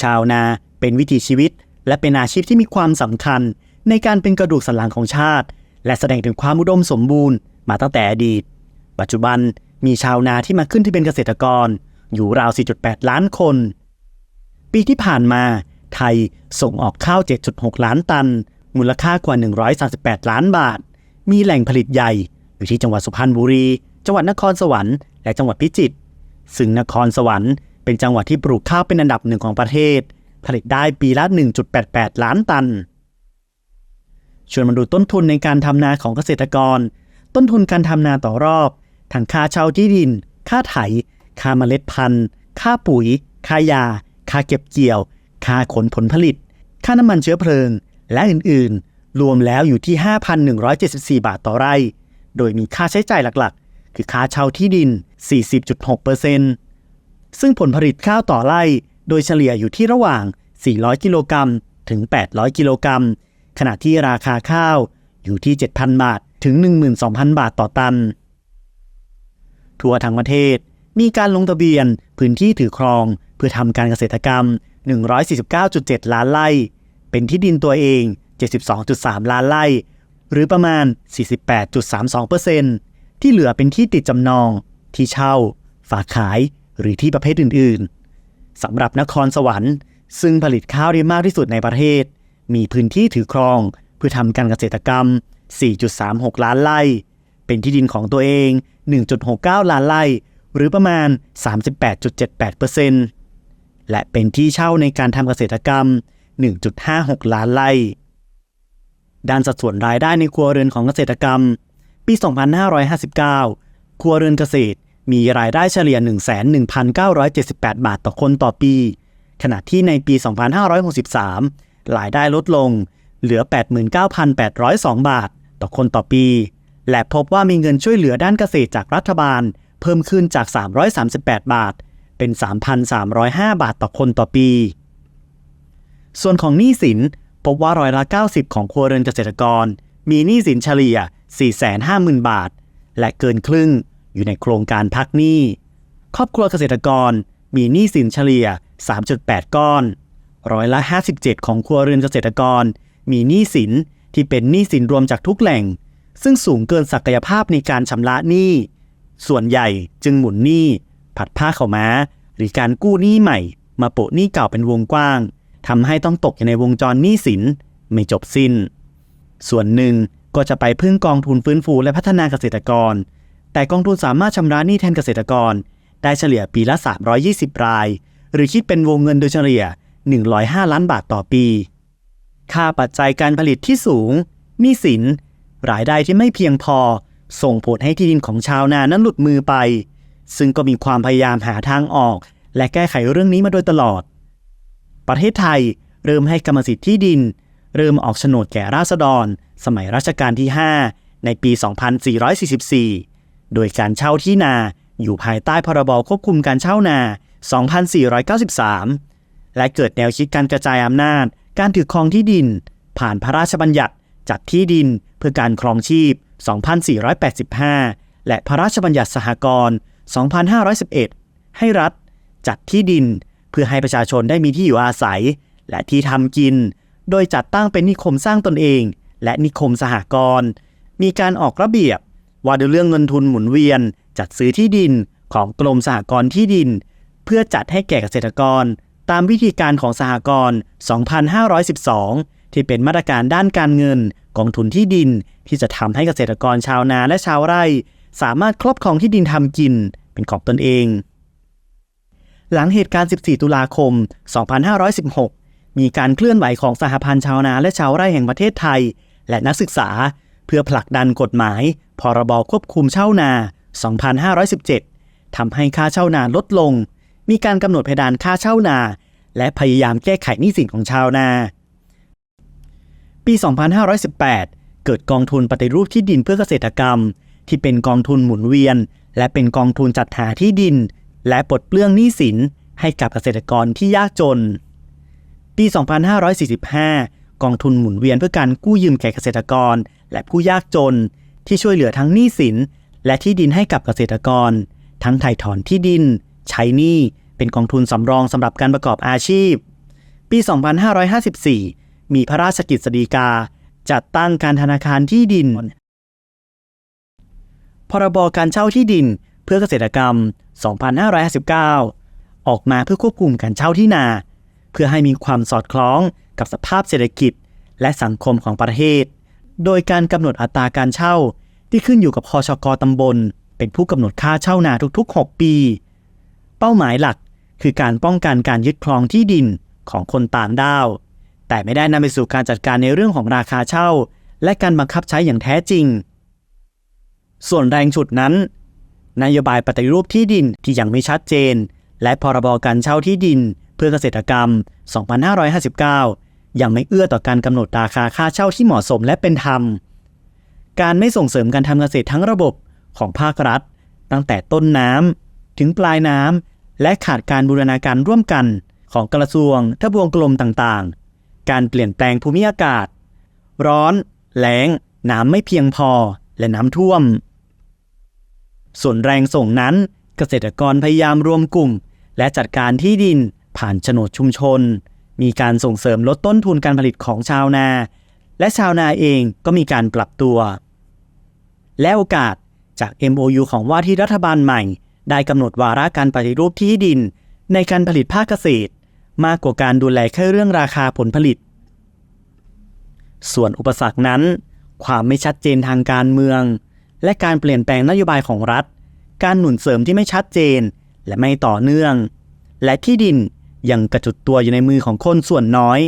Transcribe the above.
ชาวนาเป็นวิถีชีวิต และเป็นอาชีพที่มีความสำคัญ ในการเป็นกระดูกสันหลังของชาติ และแสดงถึงความอุดมสมบูรณ์มาตั้งแต่อดีต ปัจจุบันมีชาวนาที่มาขึ้นที่เป็นเกษตรกร อยู่ราว 4.8 ล้านคน ปีที่ผ่านมา ไทยส่งออกข้าว 7.6 ล้านตัน มูลค่ากว่า 138 ล้านบาท มีแหล่งผลิตใหญ่อยู่ที่จังหวัดสุพรรณบุรี จังหวัดนครสวรรค์และจังหวัดพิจิตรซึ่งนครสวรรค์ เป็นจังหวัดที่ปลูกข้าวเป็นอันดับหนึ่งของประเทศ ผลิตได้ปีละ 1.88 ล้านตัน ชวนมาดูต้นทุนในการทำนาของเกษตรกร ต้นทุนการทำนาต่อรอบทั้งค่าเช่าที่ดิน ค่าไถ ค่าเมล็ดพันธุ์ ค่าปุ๋ย ค่ายา ค่าเก็บเกี่ยว ค่าขนผลผลิต ค่าน้ำมันเชื้อเพลิง และอื่นๆ รวมแล้วอยู่ที่ 5,174 บาทต่อไร่ โดยมีค่าใช้จ่ายหลักๆ คือค่าเช่าที่ดิน 40.6% ซึ่งผลผลิตข้าวต่อไร่ โดยเฉลี่ยอยู่ที่ระหว่าง 400 กิโลกรัมถึง 800 กิโลกรัม ขณะที่ราคาข้าวอยู่ที่ 7,000 บาทถึง 12,000 บาทต่อตัน ทั่วทั้งประเทศมีการลงทะเบียนพื้นที่ถือครอง เพื่อทำการเกษตรกรรม 149.7 ล้านไร่ เป็นที่ดินตัวเอง 72.3 ล้านไร่ หรือประมาณ 48.32%ที่เหลือเป็นที่ติดจำนอง ที่เช่า ฝากขาย หรือที่ประเภทอื่นๆสำหรับนครสวรรค์ ซึ่งผลิตข้าวได้มากที่สุดในประเทศ มีพื้นที่ถือครองเพื่อทำการเกษตรกรรม 4.36 ล้านไร่ เป็นที่ดินของตัวเอง 1.69 ล้านไร่ หรือประมาณ 38.78%และเป็นที่เช่าในการทำเกษตรกรรม 1.56 ล้านไร่ ด้านสัดส่วนรายได้ในครัวเรือนของเกษตรกรรม ปี 2559 ครัวเรือนเกษตร มีรายได้เฉลี่ย 11,978 บาทต่อคนต่อปี ขณะที่ในปี 2563 รายได้ลดลง เหลือ 89,802 บาท ต่อคนต่อปี และพบว่ามีเงินช่วยเหลือด้านเกษตรจากรัฐบาล เพิ่มขึ้นจาก 338 บาท เป็น 3,305 บาทต่อคนต่อปี ส่วนของหนี้สินพบว่าร้อยละ 90 ของครัวเรือนเกษตรกร มีหนี้สินเฉลี่ย 450,000 บาท และเกินครึ่ง อยู่ในโครงการพักหนี้ ครอบครัวเกษตรกรมีหนี้สินเฉลี่ย 3.8 ก้อน ร้อยละ 57 ของครัวเรือนเกษตรกร มีหนี้สินที่เป็นหนี้สินรวมจากทุกแหล่ง ซึ่งสูงเกินศักยภาพในการชำระหนี้ ส่วนใหญ่จึงหมุนหนี้ ผัดผ้าเข่าม้า หรือการกู้หนี้ใหม่ มาโปะหนี้เก่าเป็นวงกว้างทำให้ต้องตกอยู่ในวงจรหนี้สินไม่จบสิ้น ส่วนหนึ่งก็จะไปพึ่งกองทุนฟื้นฟูและพัฒนาเกษตรกร แต่กองทุนสามารถชำระหนี้แทนเกษตรกร ได้เฉลี่ยปีละ 320 ราย หรือคิดเป็นวงเงินโดยเฉลี่ย 105 ล้านบาทต่อปี ค่าปัจจัยการผลิตที่สูงหนี้สิน รายได้ที่ไม่เพียงพอ ส่งผลให้ที่ดินของชาวนานั้นหลุดมือไป ซึ่งก็มีความพยายามหาทางออก และแก้ไขเรื่องนี้มาโดยตลอด ประเทศไทยเริ่มให้กรรมสิทธิ์ที่ดิน เริ่มออกโฉนดแก่ราษฎร สมัยรัชกาลที่ 5 ในปี 2444 โดยการเช่าที่นาอยู่ภายใต้พรบควบคุมการเช่านา 2493 และเกิดแนวคิดการกระจายอำนาจ การถือครองที่ดิน ผ่านพระราชบัญญัติจัดที่ดินเพื่อการครองชีพ 2485 และพระราชบัญญัติสหกรณ์ 2511 ให้รัฐ จัดที่ดินเพื่อให้ประชาชนได้มีที่อยู่อาศัย และที่ทำกิน โดยจัดตั้งเป็นนิคมสร้างตนเอง และนิคมสหกรณ์ มีการออกระเบียบ ว่าด้วยเรื่องเงินทุนหมุนเวียน จัดซื้อที่ดินของกรมสหกรณ์ที่ดิน เพื่อจัดให้แก่เกษตรกร ตามวิธีการของสหกรณ์ 2512 ที่เป็นมาตรการด้านการเงินกองทุนที่ดิน ที่จะทำให้เกษตรกรชาวนาและชาวไร่ สามารถครอบครองที่ดินทำกินเป็นของตนเอง หลังเหตุการณ์ 14 ตุลาคม 2516 มีการเคลื่อนไหวของสหพันธ์ชาวนาและชาวไร่แห่งประเทศไทย และนักศึกษา เพื่อผลักดันกฎหมาย พรบควบคุมเช่านา 2517 ทำให้ค่าเช่านาลดลง มีการกำหนดเพดานค่าเช่านา และพยายามแก้ไขหนี้สินของชาวนา ปี 2518 เกิดกองทุนปฏิรูปที่ดินเพื่อเกษตรกรรม ที่เป็นกองทุนหมุนเวียน และเป็นกองทุนจัดหาที่ดิน และปลดเปลื้องหนี้สินให้กับเกษตรกรที่ยากจน ปี 2545 กองทุนหมุนเวียนเพื่อการกู้ยืมแก่เกษตรกร และผู้ยากจน ที่ช่วยเหลือทั้งหนี้สิน และที่ดินให้กับเกษตรกร ทั้งไถ่ถอนที่ดิน ใช้หนี้เป็นกองทุนสำรองสำหรับการประกอบอาชีพ ปี 2554 มีพระราชกฤษฎีกา จัดตั้งการธนาคารที่ดิน พรบการเช่าที่ดินเพื่อเกษตรกรรม 2559 ออกมาเพื่อควบคุมการเช่าที่นา เพื่อให้มีความสอดคล้อง กับสภาพเศรษฐกิจ และสังคมของประเทศ โดยการกำหนดอัตราการเช่าที่ขึ้นอยู่กับพชกตำบล เป็นผู้กำหนดค่าเช่านาทุกๆ 6 ปี เป้าหมายหลักคือการป้องกันการยึดครองที่ดินของคนต่างด้าว แต่ไม่ได้นำไปสู่การจัดการในเรื่องของราคาเช่า และการบังคับใช้อย่างแท้จริง ส่วนแรงฉุดนั้น นโยบายปฏิรูปที่ดินที่ยังไม่ชัดเจน และพรบการเช่าที่ดินเพื่อเกษตรกรรม 2559 ยังไม่เอื้อต่อการกำหนดราคาค่าเช่าที่เหมาะสมและเป็นธรรม การไม่ส่งเสริมการทำเกษตรทั้งระบบของภาครัฐ ตั้งแต่ต้นน้ำถึงปลายน้ำและขาดการบูรณาการร่วมกันของกระทรวงทบวงกลมต่างๆ การเปลี่ยนแปลงภูมิอากาศ ร้อนแล้ง น้ำไม่เพียงพอและน้ำท่วม ส่วนแรงส่งนั้นเกษตรกรพยายามรวมกลุ่ม และจัดการที่ดินผ่านโฉนดชุมชน มีการส่งเสริมลดต้นทุนการผลิตของชาวนา และชาวนาเองก็มีการปรับตัว และโอกาสจาก MOU ของว่าที่รัฐบาลใหม่ ได้กำหนดวาระการปฏิรูปที่ดิน ในการผลิตภาคเกษตร มากกว่าการดูแลแค่เรื่องราคาผลผลิต ส่วนอุปสรรคนั้น ความไม่ชัดเจนทางการเมือง และการเปลี่ยนแปลงนโยบายของรัฐ การหนุนเสริมที่ไม่ชัดเจน และไม่ต่อเนื่อง และที่ดิน ยังกระจุดตัวอยู่ในมือของคนส่วนน้อย